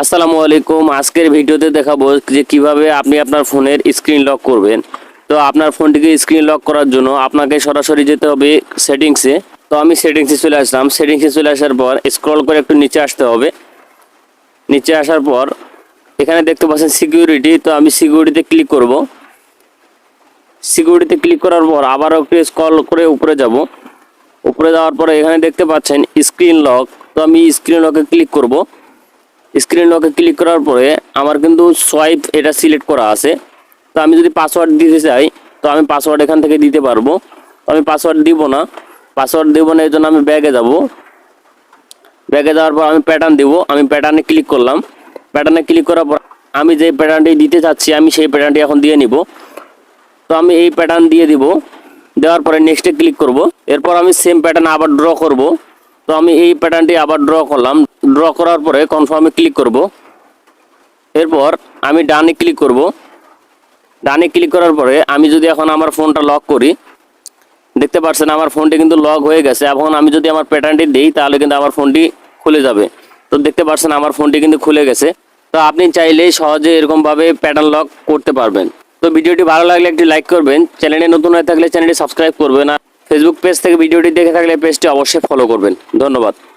আসসালামু আলাইকুম। আজকের ভিডিওতে দেখাবো যে কীভাবে আপনি আপনার ফোনের স্ক্রিন লক করবেন। তো আপনার ফোনটিকে স্ক্রিন লক করার জন্য আপনাকে সরাসরি যেতে হবে সেটিংসে। তো আমি সেটিংসে চলে আসলাম। সেটিংসে চলে আসার পর স্ক্রল করে একটু নিচে আসতে হবে। নিচে আসার পর এখানে দেখতে পাচ্ছেন সিকিউরিটি। তো আমি সিকিউরিটিতে ক্লিক করব। সিকিউরিটিতে ক্লিক করার পর আবারও একটু স্ক্রল করে উপরে যাব। উপরে যাওয়ার পরে এখানে দেখতে পাচ্ছেন স্ক্রিন লক। তো আমি স্ক্রিন লকে ক্লিক করব। স্ক্রিন লকে ক্লিক করার পরে আমার কিন্তু সোয়াইপ এটা সিলেক্ট করা আছে। তো আমি যদি পাসওয়ার্ড দিতে চাই, তো আমি পাসওয়ার্ড এখান থেকে দিতে পারব। তো আমি পাসওয়ার্ড দিব না। পাসওয়ার্ড দিব না এই জন্য আমি ব্যাগে যাব। ব্যাগে যাওয়ার পর আমি প্যাটার্ন দিব। আমি প্যাটার্নে ক্লিক করলাম। প্যাটার্নে ক্লিক করার পর আমি যে প্যাটার্নটি দিতে চাচ্ছি, আমি সেই প্যাটার্নটি এখন দিয়ে নিব। তো আমি এই প্যাটার্ন দিয়ে দিব। দেওয়ার পরে নেক্সটে ক্লিক করব। এরপর আমি সেম প্যাটার্ন আবার ড্র করব। তো আমি এই প্যাটার্নটি আবার ড্র করলাম। ড্র করার পরে কনফার্মে ক্লিক করব। এরপর আমি ডানে ক্লিক করব। ডানে ক্লিক করার পরে আমি যদি এখন আমার ফোনটা লক করি, দেখতে পাচ্ছেন আমার ফোনটি কিন্তু লক হয়ে গেছে। এখন আমি যদি আমার প্যাটার্নটি দিই, তাহলে কিন্তু আমার ফোনটি খুলে যাবে। তো দেখতে পাচ্ছেন আমার ফোনটি কিন্তু খুলে গেছে। তো আপনি চাইলেই সহজে এরকমভাবে প্যাটার্ন লক করতে পারবেন। তো ভিডিওটি ভালো লাগলে একটি লাইক করবেন। চ্যানেলে নতুন হয়ে থাকলে চ্যানেলটি সাবস্ক্রাইব করবেন। আর ফেসবুক পেজ থেকে ভিডিওটি দেখে থাকলে পেজটি অবশ্যই ফলো করবেন। ধন্যবাদ।